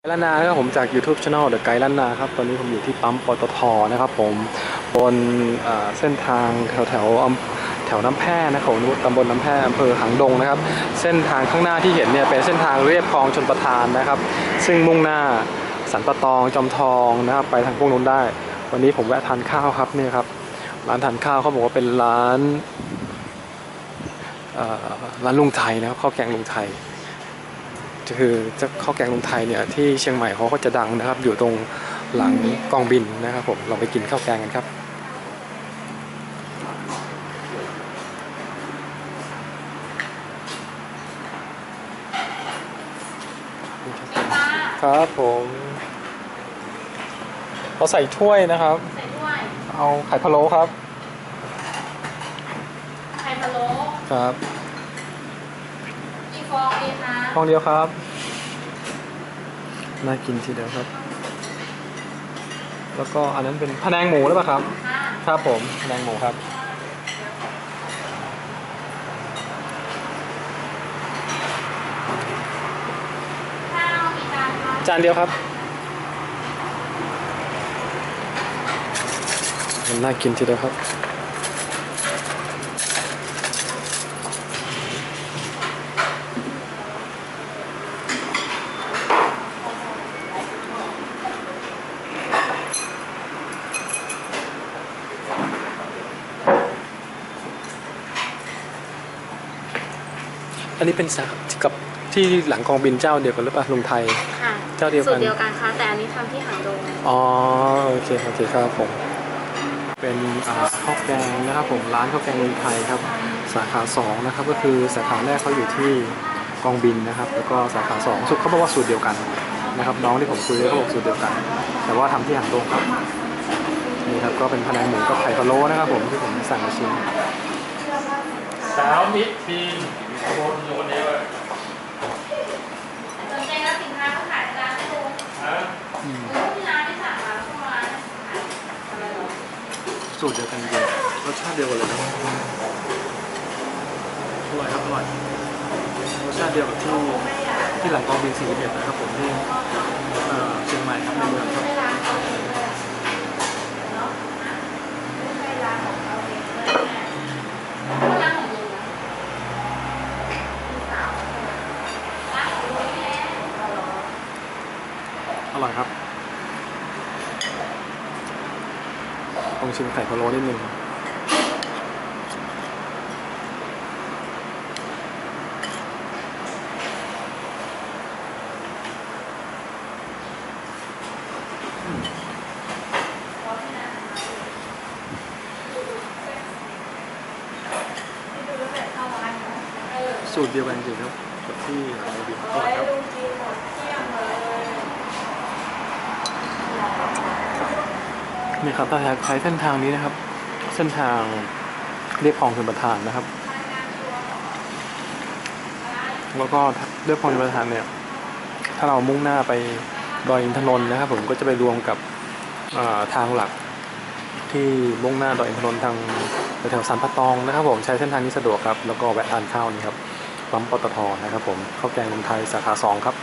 ไกด์ล้านนาครับผมจาก YouTube Channel เดอะไกด์ล้านนาครับตอนนี้ผมอยู่ที่ปั๊มปตทนะครับผมบนเส้นทางแถวแถวแถวน้ำแพร่นะครับผมตำบลน้ำแพร่อำเภอหางดงนะครับ เส้นทางข้างหน้าที่เห็นเนี่ยเป็นเส้นทางเรียบคลองชนประทานนะครับ ซึ่งมุ่งหน้าสันปะตองจอมทองนะครับไปทางพวกนู้นได้ วันนี้ผมแวะทานข้าวครับเนี่ยครับร้านทานข้าวเขาบอกว่าเป็นร้านร้านลุงไทยนะครับข้าวแกงลุงไทย คือเจ้าข้าวแกงลุงไทยเนี่ยที่เชียงใหม่เขาก็จะดังนะครับ อยู่ตรงหลังกองบินนะครับผมเราไปกินข้าวแกงกันครับครับผมเราใส่ถ้วยนะครับ ใส่ถ้วย เอาไข่พะโล้ครับ ไข่พะโล้ครับกี่ ฟองดีคะฟองเดียวครับ น่ากินทีเดียวครับ แล้วก็อันนั้นเป็นพะแนงหมูหรือเปล่าครับค่ะครับผมพะแนงหมูครับข้าวกี่จานคะจานเดียวครับ มันน่ากินทีเดียวครับ อันนี้เป็นสากับที่หลังกองบินเจ้าเดียวกันหรือเปล่าลุงไทย ค่ะเจ้าเดียวกันสูตรเดียวกันค่ะแต่อันนี้ทำที่หางดงอ๋อโอเคโอเคครับผม เป็นอ่าข้าวแกงนะครับผมร้านข้าวแกงลุงไทยครับ สาขาสองนะครับก็คือสาขาแรกเขาอยู่ที่กองบินนะครับ แล้วก็สาขาสองสุดเขาบอกว่าสูตรเดียวกันนะครับ น้องที่ผมคุยด้วยเขาบอกสูตรเดียวกัน แต่ว่าทำที่หางดงครับนี่ครับก็เป็นพะแนงหมูกับไข่พะโล้นะครับผมที่ผมสั่งมาชิม สาวมิตรทีม ขบนอยู่คนเดียวอะสนใจรับสินค้าก็ขายในร้านให้ดูฮะอืมรู้ที่ร้านที่สั่งมาเข้ามาอะไรหรอสูตรเดียวกันจริงรสชาติเดียวกันเลยนะอร่อยครับอร่อยรสชาติเดียวกับที่ที่หลังกองบินสี่เอ็ดนะครับผมที่เอ่อเชียงใหม่ครับในเมืองครับ ร้านของลุงนะร้านของลุงนี่แหละ อร่อยครับลองชิมไข่พะโล้นิดนึงสูตรเดียวกันจริงๆครับกับที่หลังกองบินอร่อยครับ นี่ครับถ้าใช้เส้นทางนี้นะครับ เส้นทางเรียบคลองชลประทานนะครับ แล้วก็เรียบคลองชลประทานเนี่ย ถ้าเรามุ่งหน้าไปดอยอินทนนท์นะครับ ผมก็จะไปรวมกับทางหลักที่มุ่งหน้าดอยอินทนนท์ทางแถวสันปะตองนะครับ ผมใช้เส้นทางนี้สะดวกครับ แล้วก็แวะทานข้าวนี่ครับปั๊มปตทนะครับ ผมข้าวแกงลงไทยสาขาสองครับ